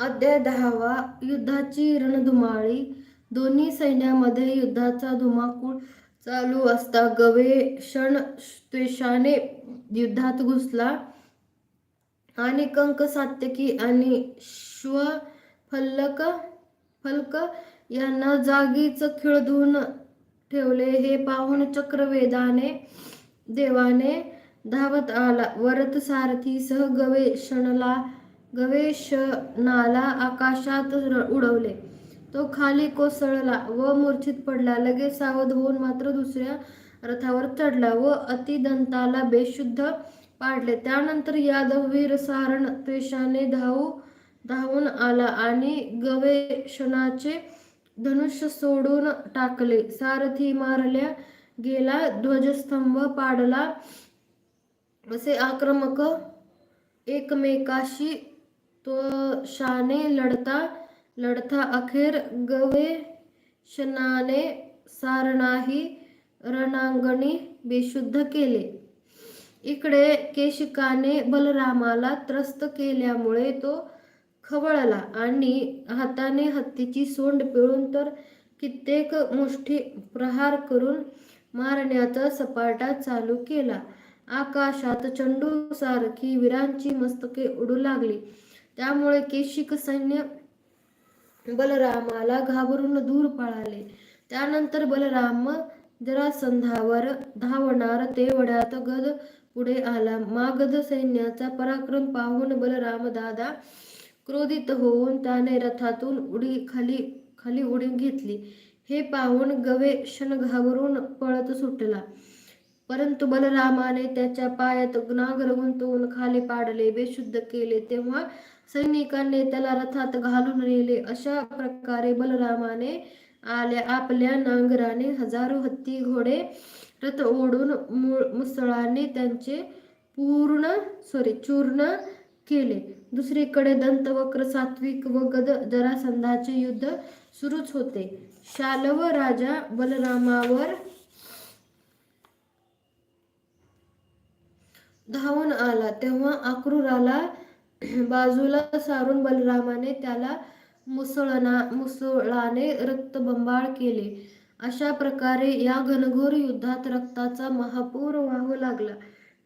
अध्याय दहावा युद्धाची रणधुमाळी. दोन्ही सैन्यामध्ये युद्धाचा धुमाकूळ चालू असता गवेषण त्वेषाने युद्धात घुसला. आणि कंक सात्यकी आणि श्व फलक फलक यांना जागीच खिळधून ठेवले. हे पाहून चक्रवेदाने देवाने धावत आला. वरत सारथीसह गवेषणला गवेषणाला आकाशात उडवले. तो खाली कोसळला व मूर्छित पडला. लगेच सावध होऊन मात्र दुसऱ्या रथावर चढला व अतिदंताला बेशुद्ध पाडले. त्यानंतर यादववीर सारण त्वेषाने धावू धावून आला आणि गवेषणाचे धनुष्य सोडून टाकले. सारथी मारल्या गेला ध्वजस्तंभ पाडला. असे आक्रमक एकमेकाशी तो शाने लढता लढता अखेर गवेषणाने सारणाही रणांगणी बेशुद्ध केले. इकडे केशिकाने बलरामाला त्रस्त केल्यामुळे तो खवळला आणि हाताने हत्तीची सोंड पिळून तर कित्येक मुष्ठी प्रहार करून मारण्याचा सपाटा चालू केला. आकाशात चंडू सारखी वीरांची मस्तके उडू लागली. त्यामुळे केशिक सैन्य बलरामाला घाबरून दूर पळाले. त्यानंतर बलराम जरासंधावर धावणार तेवढ्यात गद पुढे आला. मागध सैन्याचा पराक्रम पाहून बलराम दादा क्रोधित होऊन त्याने रथातून उडी खाली खाली उडी घेतली. हे पाहून गवे क्षण घाबरून पळत सुटला. परंतु बलरामाने त्याच्या पायात नागर गुंतवून खाली पाडले. बेशुद्ध केले तेव्हा सैनिकांनी त्याला रथात घालून नेले. अशा प्रकारे बलरामाने आल्या आपल्या नांगराने हजारो हत्ती घोडे रथ ओढून मु- मुसळाने त्यांचे पूर्ण सॉरी चूर्ण केले. दुसरीकडे दंतवक्र सात्विक व गद जरासंधाचे युद्ध सुरूच होते. शालव राजा बलरामावर धावून आला. तेव्हा अक्रूराला बाजूला सारून बलरामाने त्याला मुसळना मुसळाने रक्तबंबाळ केले. अशा प्रकारे या घनघोर युद्धात रक्ताचा महापूर वाहू लागला.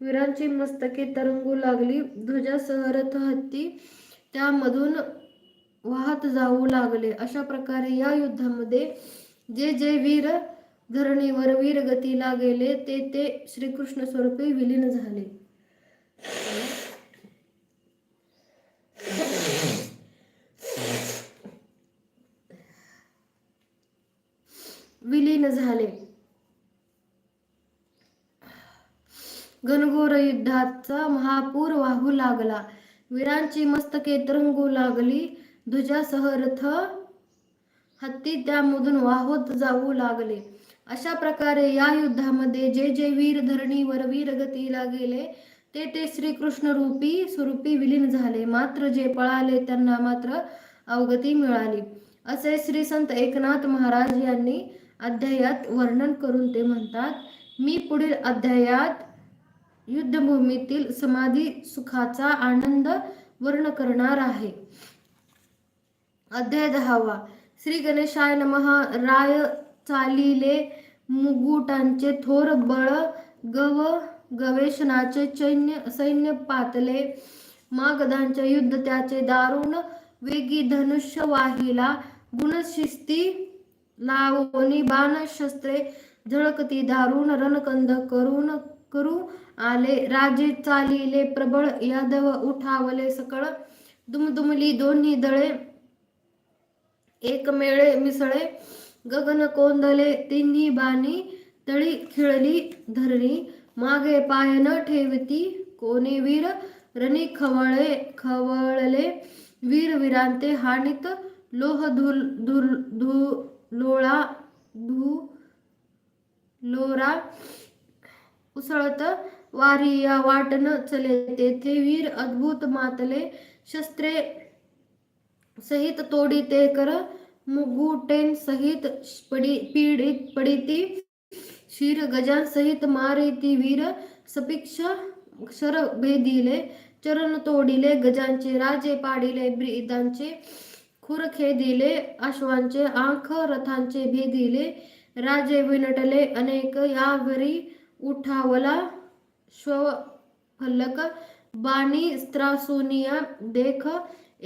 वीरांची मस्तके तरंगू लागली. ध्वजासह रथ हत्ती त्यामधून वाहत जाऊ लागले. अशा प्रकारे या युद्धामध्ये जे जे वीर धरणीवर वीरगतीला गेले ते ते श्रीकृष्ण स्वरूपी विलीन झाले. विलीन झाले. घनघोर युद्धाचा महापूर वाहू लागला. वीरांची मस्तके तरंगू लागली. ध्वजासह रथ हत्ती त्यामधून वाहत जाऊ लागले. अशा प्रकारे या युद्धामध्ये जे जे वीर धरणीवर वीरगतीला गेले ते ते श्रीकृष्ण रूपी स्वरूपी विलीन झाले. मात्र जे पळाले त्यांना मात्र अवगती मिळाली. असे श्री संत एकनाथ महाराज यांनी अध्यायात वर्णन करून ते म्हणतात मी पुढील अध्यायात युद्धभूमीतील समाधी सुखाचा आनंद वर्ण करणार आहे. अध्याय दहावा. श्री गणेशाय नमः. राय चालिले मुगुटांचे थोर बळ गव गवेषणाचे चैन्य सैन्य पातले मागधांचे युद्ध त्याचे दारुण वेगी धनुष्य वाहिला गुणशिस्ती लावणी बाण शस्त्रे झळकती दारुण रणकंद करून करू आले. राजे चालिले प्रबळ यादव उठावले सकळ. दुमदुमली दोन्ही दळे एकमेळे मिसळे. गगन कोंदले तिन्ही बाणी तळी खिळली धरणी. मागे पाय न ठेवती कोणी वीर रणी खवळे खवळले. वीर विरांते हानित लोह धुल धुल धु लोळा धू लोरा उसळत वारी या वाटन चले. तेथे वीर अद्भुत मातले शस्त्रे सहित तोडी ते कर. मुगुटेन सहित पडी पीडित पडिती शिर गजान सहित मारिती वीर. सपिक्ष क्षर भेदिले चरण तोडिले गजांचे राजे पाडिले ब्रिदांचे खुरखे दिले अश्वांचे आंख रथांचे भेदिले राजे विनटले अनेक यावरी उठावला. श्व फल्लक बाणी त्रासोनिया देख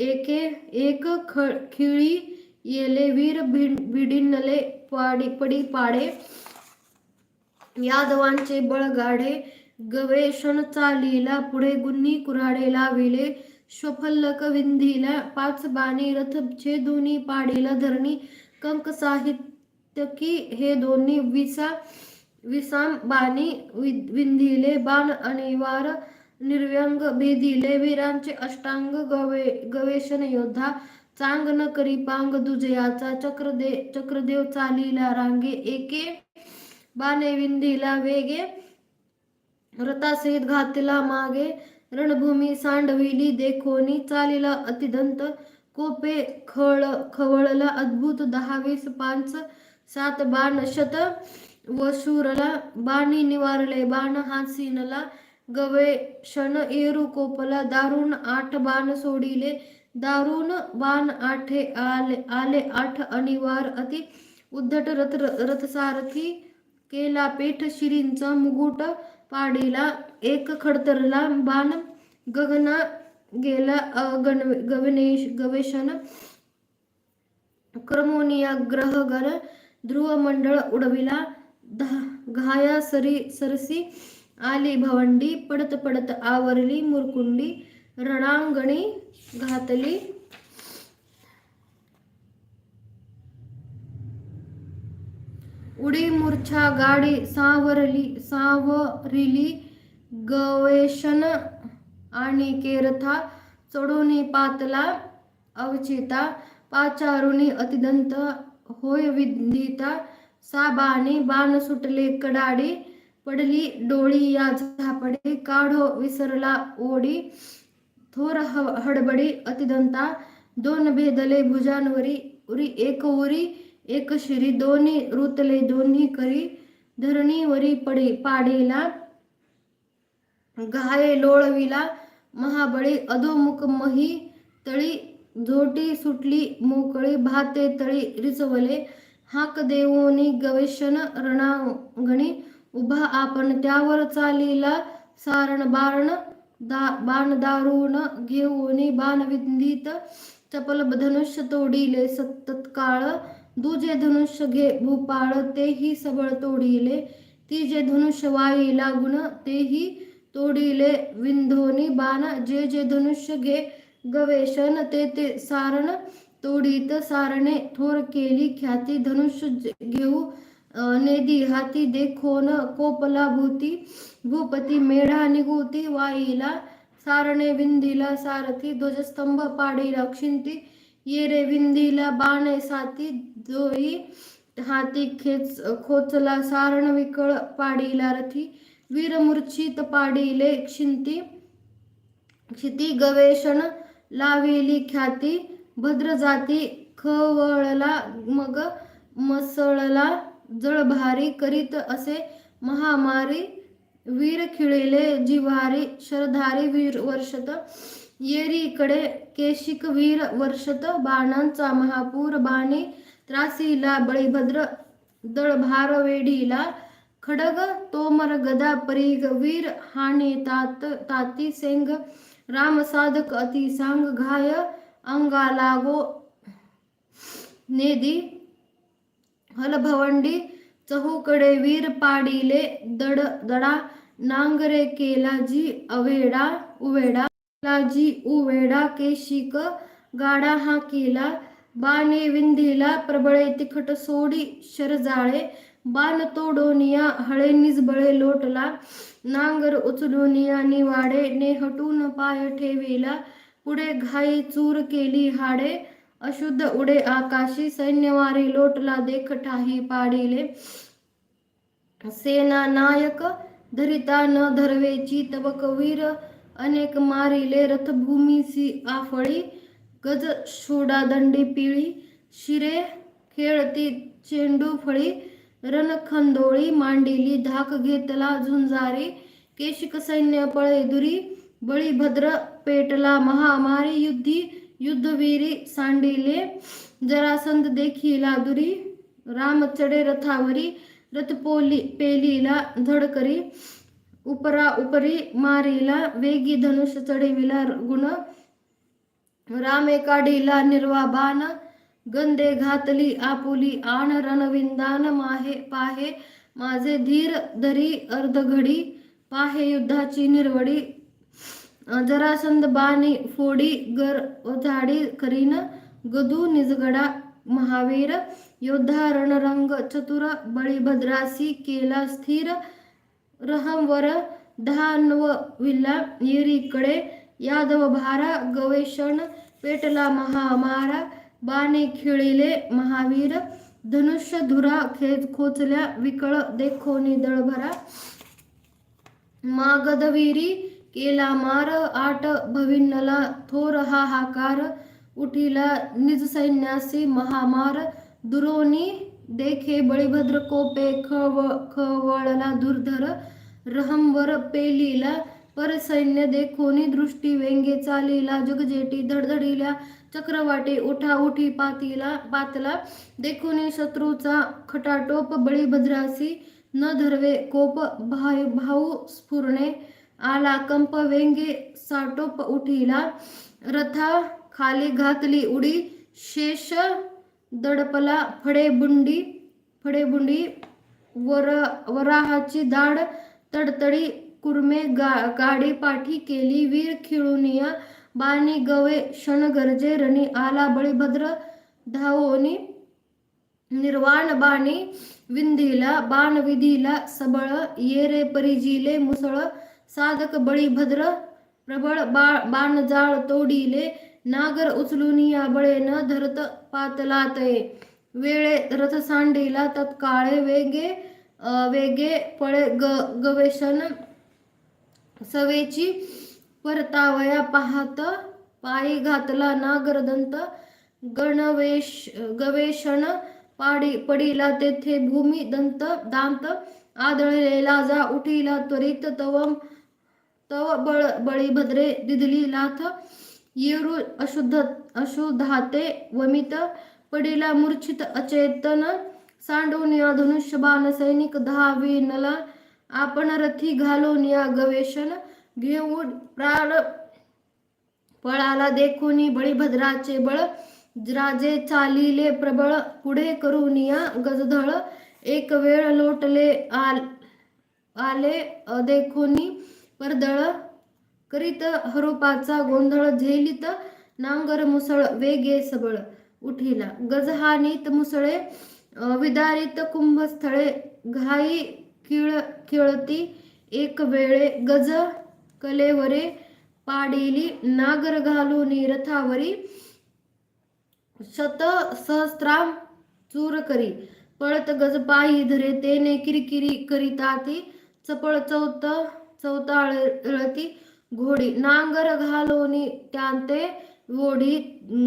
एके एक ख खिळी येले वीर भिडिनले पाडी पडी पाडे. यादवांचे बळगाडे गवेषण चालीला पुढे गुन्ही कुऱ्हाडे लाविले. श्वफल्लक विंधीला पाच बाणी रथ दोन्ही पाडीला धरणी कंक साहित्यकी हे दोन्ही विसा विसाम बाणी विंधिले बाण अनिवार निर्व्यंग भेदिले वीरांचे अष्टांग गवे गवेषण योद्धा चांग न करी पांग दुजयाचा चक्रदे चक्रदेव चालीला रांगे एके बाणे विंधीला वेगे रथासहित घातला मागे रणभूमी सांडविली देखोनी चालीला अतिदंत कोपे खळ खवळला अद्भुत दहावीस पांच सात बाण शत वशूरला बाणी निवारले बाण हासीनला गवे क्षण एरू कोपला दारुण आठ बाण सोडिले दारुण बाण आठे आले आले आठ अनिवार अति उद्धट रथ रथसारथी केला पेठ शिरींचा मुकुट पाडीला एक खडतरला बाण गगना गेला गण गवेश गवेषण. क्रमोनिया ग्रहगर ध्रुव मंडळ उडविला. घाया सरी सरसी आली भवंडी पडत पडत आवरली मुरकुंडी रणांगणी घातली. उडी मूर्छा गाडी सावरली सावरिली. गवेषण आणि केरथा चढोनी पातला अवचिता पाचारुणी अतिदंत होय विदिता साबानी बाण सुटले कडाडी पडली डोळी या झापडे काढो विसरला ओढी थोर ह- हडबडी अतिदंता दोन भेदले भुजांवरी उरी एक उरी एक शिरी दोन्ही रुतले दोन्ही करी धरणीवरी पडे पाडीला घाये लोळविला. महाबळी अधोमुख मही तळी झोटी सुटली मोकळी भाते तळी रिचवले. हाक देवोनी गवेषण रणांगणी उभा आपण त्यावर चालीला सारण बारण दा बाण दारुण घेऊनी बाणविंदित चपल धनुष्य तोडिले सतत्काळ दुजे धनुष्य घे भूपाळ तेही सबळ तोडिले. तिजे धनुष्य वाई लागून तेही तोडिले विंधोनी बाण जे जे धनुष्य घे गवेषण ते ते सारण. तोडीत सारणे थोर केली ख्याती धनुष्य घेऊ नेदी हाती देखोन कोपला भूती. भूपती मेढा निगुती वाईला सारणे विंधीला सारथी ध्वजस्तंभ पाडीला क्षिंती. येरे विंधीला बाणे साती जोई हाती खेच खोचला सारण विकळ पाडीला रथी. वीरमूर्छित पाडीले क्षिंती क्षिती गवेषण लावेली ख्याती भद्र जाती खवळला मग मसळला जळभारी करीत असे महामारी वीर खिळेले जिव्हारी शरधारी वीर वर्षत येरीकडे केशिक वीर वर्षत बाणांचा महापूर बाणी त्रासीला बळीभद्र दळभार वेढीला खडग तोमर गदा परीग वीर हाणे तात ताती सेंग राम साधक अति सांग घाय अंगा लागो नेदी हलभवंडी चहूकडे वीर पाडीले दड दडा नांगरे केला जी अवेडा उवेडा लाजी उवेडा केशिक गाडा हा केला बाणे विंधीला प्रबळे तिखट सोडी शरजाळे बाण तोडोनिया हळे निजबळे लोटला नांगर उचलूनिया निवाडे नेहटून पाय ठेविला पुढे घाई चूर केली हाडे अशुद्ध उडे आकाशी सैन्यवारी लोटला देखठाही पाडिले सेना नायक धरिता न धरवेची तबक वीर अनेक मारिले रथभूमीसी आफळी गज शोडा दंडी पिळी शिरे खेळती चेंडू फळी रणखंदोळी मांडिली धाक घेतला झुंजारी केशिक सैन्य पळे दुरी बळीभद्र पेटला महामारी युद्धी युद्धवीरी सांडिले जरासंध देखीला दुरी राम चढे रथावरी रथपोली पेलीला धडकरी उपरा उपरी मारीला वेगी धनुष चढविला गुण रामे काढीला निर्वा बाण गंधे घातली आपुली आण रणविंदान माहे पाहे. माझे धीर धरी अर्धघडी पाहे युद्धाची निर्वडी. जरासंद बाणी फोडी गर झाडी करीन. गदू निजगडा महावीर. योद्धा रणरंग चतुर बळीभद्रासी केला स्थिर. रहमवर धानव विल्ला येरीकडे. यादव भारा गवेषण पेटला महामारा. बाणे खिळिले महावीर धनुष्य धुरा खेच खोचल्या विकळ देखोनी दळभरा मागधवीरी केला मार आट भविन्नला थोर हाहाकार उठिला निज सैन्यासी महामार. दुरोनी देखे बळीभद्र कोपे खव खवळला दुर्धर रहमवर पेलीला. परसैन्य देखोनी दृष्टी वेंगे चालीला जगजेटी धडधडील्या चक्रवाटे उठा उठी पातीला पातला. देखोनी शत्रूचा खटाटोप बळीभद्रासी न धरवे कोप भाई भाऊ स्फुरणे. आला कंप वेंगे साटोप उठीला. रथा खाली घातली उडी. शेष दडपला फडे बुंडी फडे बुंडी. वर वराहाची दाढ तडतडी कुर्मे गा गाडी पाठी केली. वीर खिळुनिया बाणी गवे क्षण गरजे रणी आला बळीभद्र धावोनी निर्वाण बाणी विंधीला बाण विधीला सबळ येरे परिजिले मुसळ साधक बळीभद्र प्रबळ बा बाणजाळ तोडीले नागर उचलून या बळे धरत पातलातये वेळे रथ सांडीला तत्काळे वेगे वेगे पळे ग गवेशन सवेची परतावया पाहत पायी घातला नागरदंत गणवेश गवेषण पाडी पडीला तेथे भूमी दंत दांत आदळलेला जा उठीला त्वरित तव तव बळ बळीभद्रे दिदली लाथ येरू अशुद्ध अशुद्धाते वमित पडिला मूर्छित अचेतन सांडून या धनुष्य बाण सैनिक नला आपण रथी घालून या गवेषण घेऊन प्राण पळाला देखोनी बळीभद्राचे बळ. राजे चालिले प्रबळ पुढे करून या गजधळ. एक वेळ लोटले आल आले देखोनी परदळ. करीत हरोपाचा गोंधळ झेलित नांगर मुसळ वेगे सबळ. उठिला गजहानीत मुसळे विदारित कुंभस्थळे. घाई किळ किळती एक वेळे गज कलेवरे पाडिली नागर घालून रथावरी शत सहस्त्राम चूर करी पळत गज पायी धरे तेने किरकिरी करीताती चपळ चौत चौताळती घोडी. नांगर घालोनी त्यांते ओढी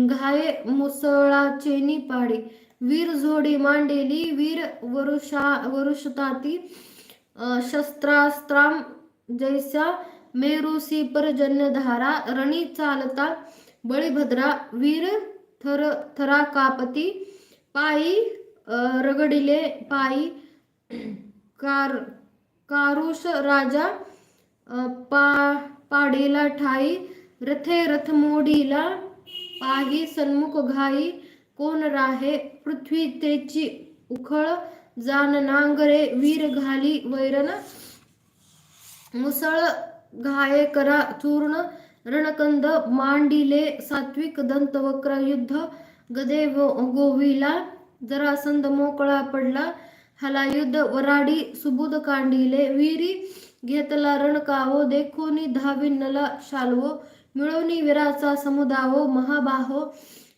घाये मुसळाचेनी पाडी. वीर झोडी मांडेली. वीर वरुषा वरुषताती शस्त्रास्त्राम जैसा मेरुसी पर्जन्यधारा रणी चालता बळीभद्रा वीर थर थरा कापती पायी रगडिले पायी कार कारुष राजा पा पाडीला ठाई रथे रथ मोडीला पाही सन्मुख घाई कोण राहे पृथ्वी तेची उखळ जान नांगरे वीर घाली वैरण मुसळ घाये करा चूर्ण रणकंद मांडिले सात्विक दंतवक्र युद्ध गदे गोविला जरासंद मोकळा पडला हला युद्ध वराडी सुबुद कांडिले वीरी घेतला रणकावो देखोनी धाविनला शालवो मिळवणी विराचा समुदावो महाबाहो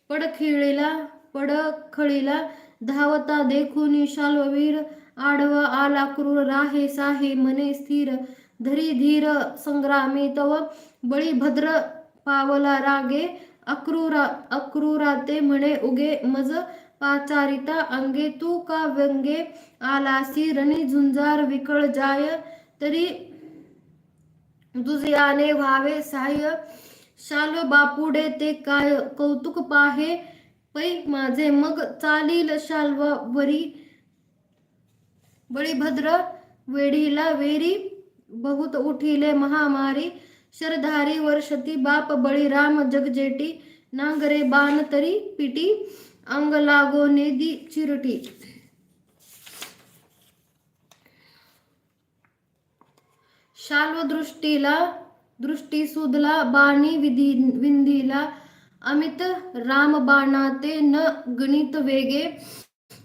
पडखिळीला पडखळीला धावता देखुनी शाल्ववीर आडवा आला क्रूर राहे साहे मने स्थिर धरी धीर संग्रामी तव बळीभद्र पावला रागे अक्रूरा अक्रूरा ते म्हणे उगे मज पाचारिता अंगे तू का व्यंगे आलासी रणी झुंजार विकळ जाय तरी दुजयाने व्हावे सहाय्य शाल बापुडे ते काय कौतुक पाहे पै माझे मग चालील शाल्वावरी बळीभद्र वेढीला वेरी बहुत उठिले महामारी शरधारी वर्षती बाप बळीराम जगजेटी नांगरे बाण तरी पिटी अंग लागो नेदी चिरटी. शाल्व दृष्टीला दृष्टी सुदला बाणी विधी विंधीला अमित रामबाणाते न गणित वेगे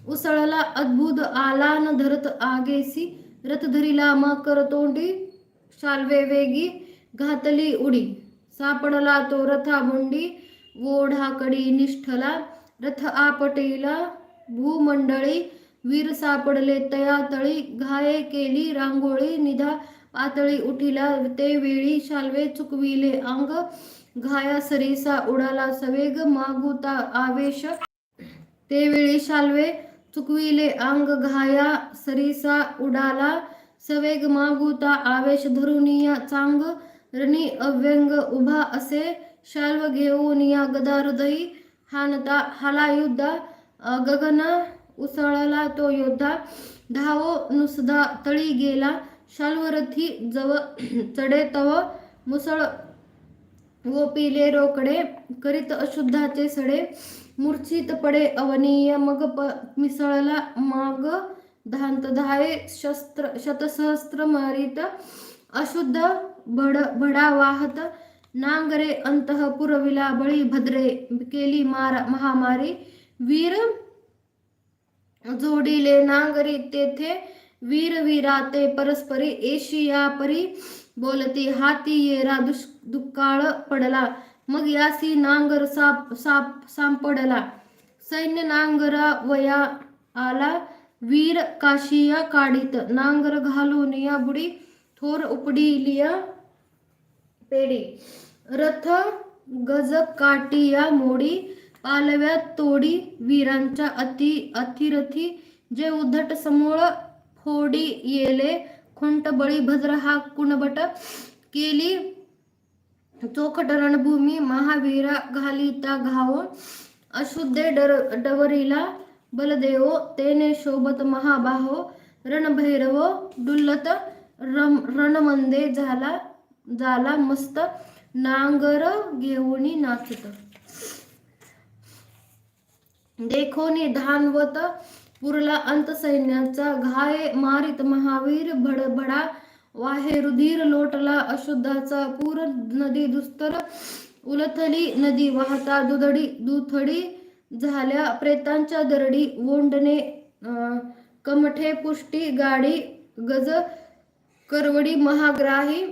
उसळला अद्भुत आला न धरत आगेसी रथधरीला मकर तोंडी शाल्वे वेगी घातली उडी. सापडला तो रथा मुंडी ओढाकडी निष्ठला. रथ आपटीला भूमंडळी वीर सापडले तया तळी घाये केली रांगोळी निधा पातळी उठिला. ते वेळी शाल्वे चुकविले अंग. घाया सरीसा उडाला सवेग मागुता आवेश. ते वेळी शाल्वे चुकविले अंग घाया सरीसा उडाला सवेग मागुता आवेश धरुनिया चांग रणी अव्यंग उभा असे शाल्व घेऊन या गदा हानता हाला युद्धा गगन उसळला तो योद्धा धावो नुसदा तळी गेला शाल्वरथी जव चढे तव मुसळ गोपिले रोकडे करीत अशुद्धाचे सडे मूर्छित पडे अवनीय मग प मिसळला माग. धांत धाये शस्त्र शतसहस्त्र मारित. अशुद्ध भड भडा वाहत. नांगरे अंतः पुरविला बळी भद्रे केली मार महामारी. वीर जोडिले नांगरी तेथे. वीर वीराते परस्परी एशिया परी बोलती हाती येरा दुष् दुष्काळ पडला. मग यासी नांगर साप साप सापडला. सैन्य नांगरा वया आला. वीर काशिया काढीत. नांगर घालून या बुडी थोर उपडिलिया पेडी रथ गज काटिया मोडी. पालव्या तोडी वीरांच्या अति अतिरथी. जे उद्धट समूळ फोडी येले. खुंट बळी भद्र हा कुणबट केली. चोखट रणभूमी महावीरा घालिता घाव अशुद्धे डर डवरीला बलदेव तेने शोभत महाबाहो रणभैरव डुल्लत रम रणमंदे झाला झाला मस्त नांगर घेऊनी नाचत. देखोनी धानवत पुरला अंत सैन्याचा घाय मारित महावीर भडभडा वाहे रुधिर लोटला अशुद्धाचा पूर नदी दुस्तर उलथली नदी वाहता दुधडी दुथडी झाल्या प्रेतांच्या दरडी वोंडणे कमठे पुष्टी गाडी गज करवडी महाग्राही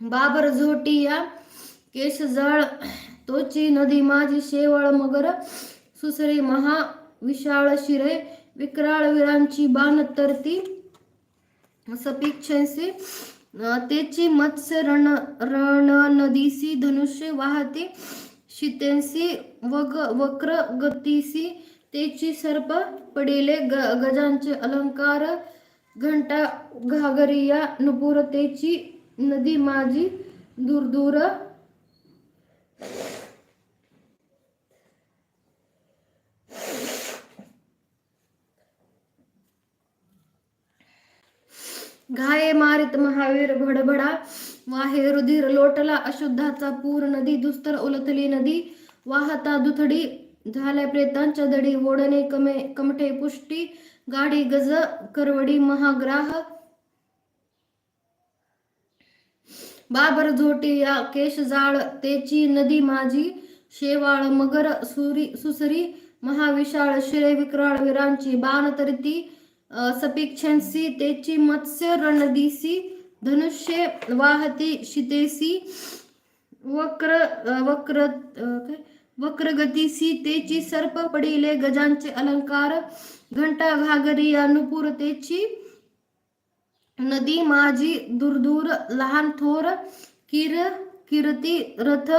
बाबर झोटिया केश जळ तोची नदी माझी शेवळ मगर सुसरी महा विशाळ शिरे विकराळ वीरांची बाण तरती सपीक्षेसी तेची मत्स्य रण रण नदीसी धनुष्य वाहते शितेंसी वग वक्र गतीसी तेची सर्प पडिले ग गजांचे अलंकार घंटा घागरिया नुपुरतेची नदी माझी दूर दूर घाये मारित महावीर भडभडा वाहे रुधिर लोटला अशुद्धाचा पूर नदी दुस्तर उलथली नदी वाहता दुथडी झाल्या प्रेतांच्या दडी ओढणे कमे कमठे पुष्टी गाडी गज करवडी महाग्राह. बाबर झोटी या केश जाळ तेची नदी माझी शेवाळ मगर सुरी सुसरी महाविशाळ शिरे विक्राळ वीरांची बाण तरती सपेक्षांसी तेची मत्स्य रणदिसी धनुष्य वाहती शितेसी वक्र वक्र वक्रगतीसी तेची सर्प पडिले गजांचे अलंकार घंटा घागरी अनुपूर तेची नदी माझी दूरदूर लहान थोर किर कीर्ती रथ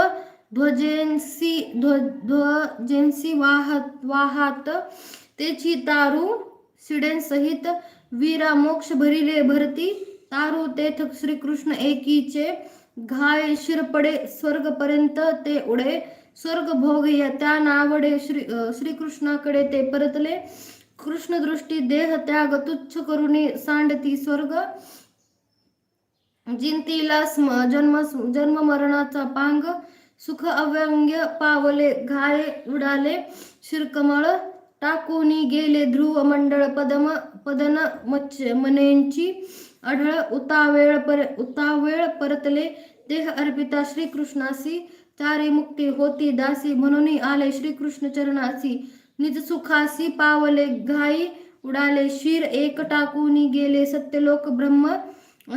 ध्वजेंसी ध्व ध्वजेंसी वाहत वाहत तेची तारू शिडेंसहित वीरा मोक्ष भरिले भरती. तारू तेथ श्रीकृष्ण एकीचे घाय शिरपडे स्वर्गपर्यंत ते उडे. स्वर्ग भोग या त्या नावडे श्री श्रीकृष्णाकडे ते परतले. कृष्ण दृष्टी देह त्याग तुच्छ करुणी सांडती स्वर्ग. जिंतीला स्म जन्म जन्म मरणाचा पांग. सुख अव्यंग्य पावले घाय उडाले. शिरकमळ टाकूनी गेले ध्रुव मंडळ पदम पदन मच मनेंची आढळ. उतावेळ पर उतावेळ परतले. देह अर्पिता श्रीकृष्णासी. चारी मुक्ती होती दासी. म्हणून आले श्रीकृष्ण चरणासी. निज सुखासी पावले घाई. उडाले शिर. एक टाकूनी गेले सत्यलोक ब्रह्म.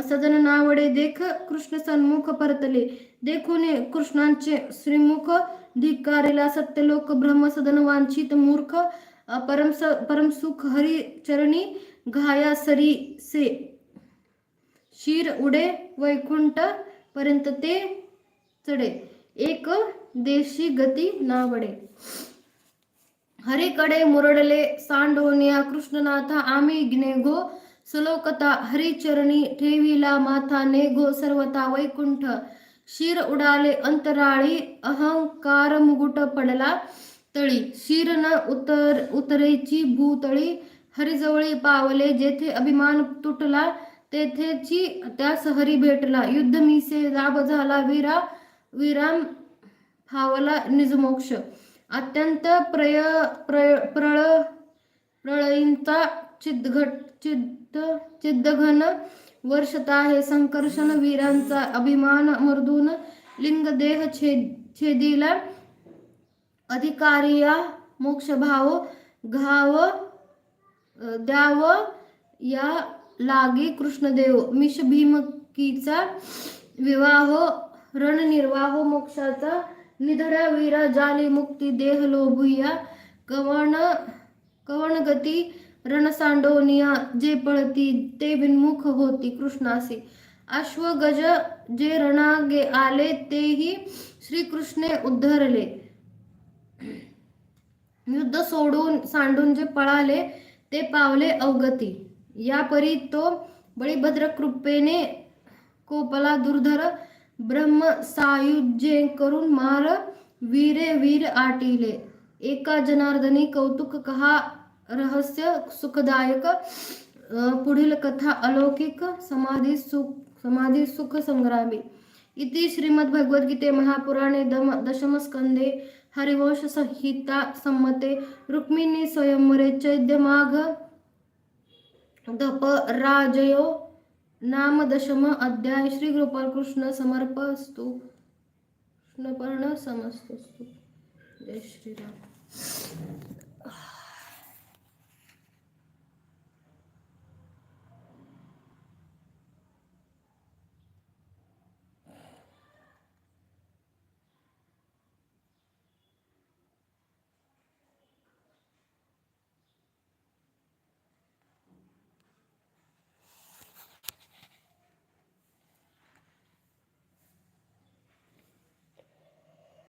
सदन नावडे देख. कृष्ण सन्मुख परतले. देखून कृष्णांचे श्रीमुख. धिकारिला सत्यलोक ब्रह्म. सदन वांछित मूर्ख. परम परमसुख हरी चरणी घाया सरी से. शिर उडे वैकुंठ पर्यंत ते चढे. एक देशी गती नावडे. हरीकडे मुरडले सांडोनिया कृष्णनाथा आम्ही ज्ञेगो सलोकता हरिचरणी ठेविला माथा नेगो सर्वता वैकुंठ. शिर उडाले अंतराळी अहंकार मुकुट पडला. तळी. शिर न उतर उतरेची भूतळी हरिजवळी पावले जेथे अभिमान तुटला तेथेची त्यास हरी भेटला. युद्ध मिसे लाभ झाला वीरा विराम फावला निजमोक्ष अत्यंत प्रय प्रय प्रळ प्रळयींचा चिद्घट चिद्द चिद्दघन वर्षता हे संकर्षण वीरांचा अभिमान मर्दून लिंग देह छेद छेदीला अधिकारिया मोक्ष भाव घाव द्याव या लागी कृष्णदेव. मिश भीमकीचा विवाह रणनिर्वाह मोक्षाचा निधड्या वीरा जाली मुक्ती देह लोभूया कवण कवणगती रणसांडोनिया जे पळती ते विन्मुख होती कृष्णासी. अश्वगज जे रणागे आले तेही श्रीकृष्णे उद्धरले. युद्ध सोडून सांडून जे पळाले ते पावले अवगती. यापरी तो बळीभद्र कृपेने कोपला दुर्धर ब्रह्म सायुज्ये करून मार वीरे वीर आटिले. एका जनार्दनी कौतुक कहा रहस्य सुखदायक पुढील कथा अलौकिक समाधी सुख समाधी सुख संग्रामी. इति श्रीमद्भगवद्गीते महापुराणे दम दशमस्कंदे हरिवंश संहिता संमते रुक्मिणी स्वयंवरे चैद्यमाघ दप राजयो नाम दशम अध्याय श्री गोपाल कृष्ण समर्पस्तु। कृष्णपर्ण समस्तस्तु जय श्रीराम।